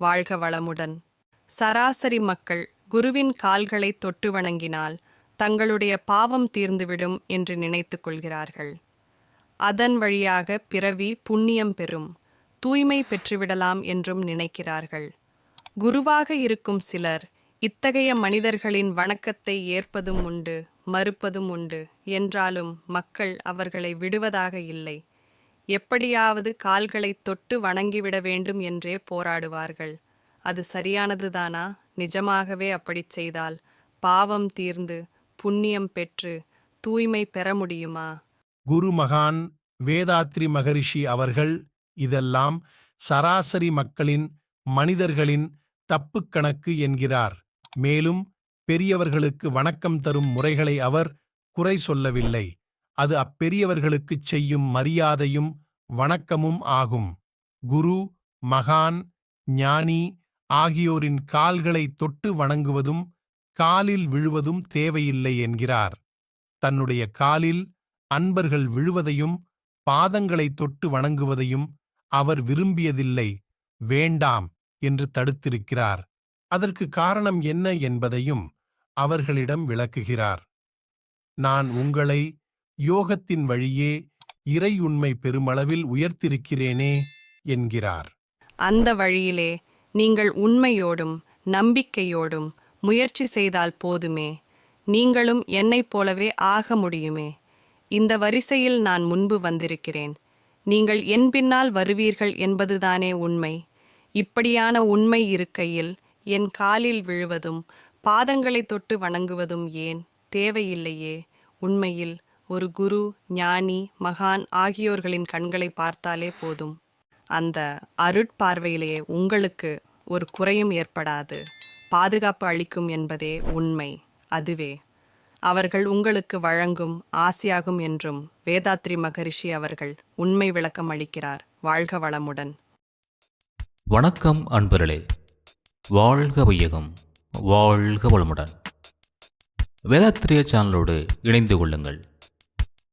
வாழ்க வளமுடன். சராசரி மக்கள் குருவின் கால்களை தொட்டு வணங்கினால் தங்களுடைய பாவம் தீர்ந்துவிடும் என்று நினைத்துக் கொள்கிறார்கள். அதன் வழியாக பிறவி புண்ணியம் பெறும் தூய்மை பெற்றுவிடலாம் என்றும் நினைக்கிறார்கள். குருவாக இருக்கும் சிலர் இத்தகைய மனிதர்களின் வணக்கத்தை ஏற்பதும் உண்டு மறுப்பதும் உண்டு என்றாலும் மக்கள் அவர்களை விடுவதாக இல்லை. எப்படியாவது கால்களை தொட்டு வணங்கிவிட வேண்டும் என்றே போராடுவார்கள். அது சரியானதுதானா நிஜமாகவே அப்படிச் செய்தால் பாவம் தீர்ந்து புண்ணியம் பெற்று தூய்மை பெற முடியுமா? குருமகான் வேதாத்ரி மகரிஷி அவர்கள் இதெல்லாம் சராசரி மக்களின் மனிதர்களின் தப்புக் கணக்கு என்கிறார். மேலும் பெரியவர்களுக்கு வணக்கம் தரும் முறைகளை அவர் குறை சொல்லவில்லை. அது அப்பெரியவர்களுக்குச் செய்யும் மரியாதையும் வணக்கமும் ஆகும். குரு மகான் ஞானி ஆகியோரின் கால்களை தொட்டு வணங்குவதும் காலில் விழுவதும் தேவையில்லை என்கிறார். தன்னுடைய காலில் அன்பர்கள் விழுவதையும் பாதங்களை தொட்டு வணங்குவதையும் அவர் விரும்பியதில்லை. வேண்டாம் என்று தடுத்திருக்கிறார். அதற்கு காரணம் என்ன என்பதையும் அவர்களிடம் விளக்குகிறார். நான் உங்களை யோகத்தின் வழியே இறை உண்மை பெருமளவில் உயர்த்திருக்கிறேனே என்கிறார். அந்த வழியிலே நீங்கள் உண்மையோடும் நம்பிக்கையோடும் முயற்சி செய்தால் போதுமே. நீங்களும் என்னைப் போலவே ஆக முடியுமே. இந்த வரிசையில் நான் முன்பு வந்திருக்கிறேன். நீங்கள் என் பின்னால் வருவீர்கள் என்பதுதானே உண்மை. இப்படியான உண்மை இருக்கையில் என் காலில் விழுவதும் பாதங்களை தொட்டு வணங்குவதும் ஏன் தேவையில்லையே உண்மையில். ஒரு குரு ஞானி மகான் ஆகியோர்களின் கண்களை பார்த்தாலே போதும். அந்த அருட்பார்வையிலேயே உங்களுக்கு ஒரு குறையும் ஏற்படாது. பாதுகாப்பு அளிக்கும் என்பதே உண்மை. அதுவே. அவர்கள் உங்களுக்கு வழங்கும் ஆசியாகும் என்றும் வேதாத்ரி மகரிஷி அவர்கள் உண்மை விளக்கம் அளிக்கிறார். வாழ்க வளமுடன். வணக்கம் அன்பர்களே. வாழ்க வையகம். வாழ்க வளமுடன். வேதாத்திரிய சேனலோடு இணைந்து கொள்ளுங்கள்.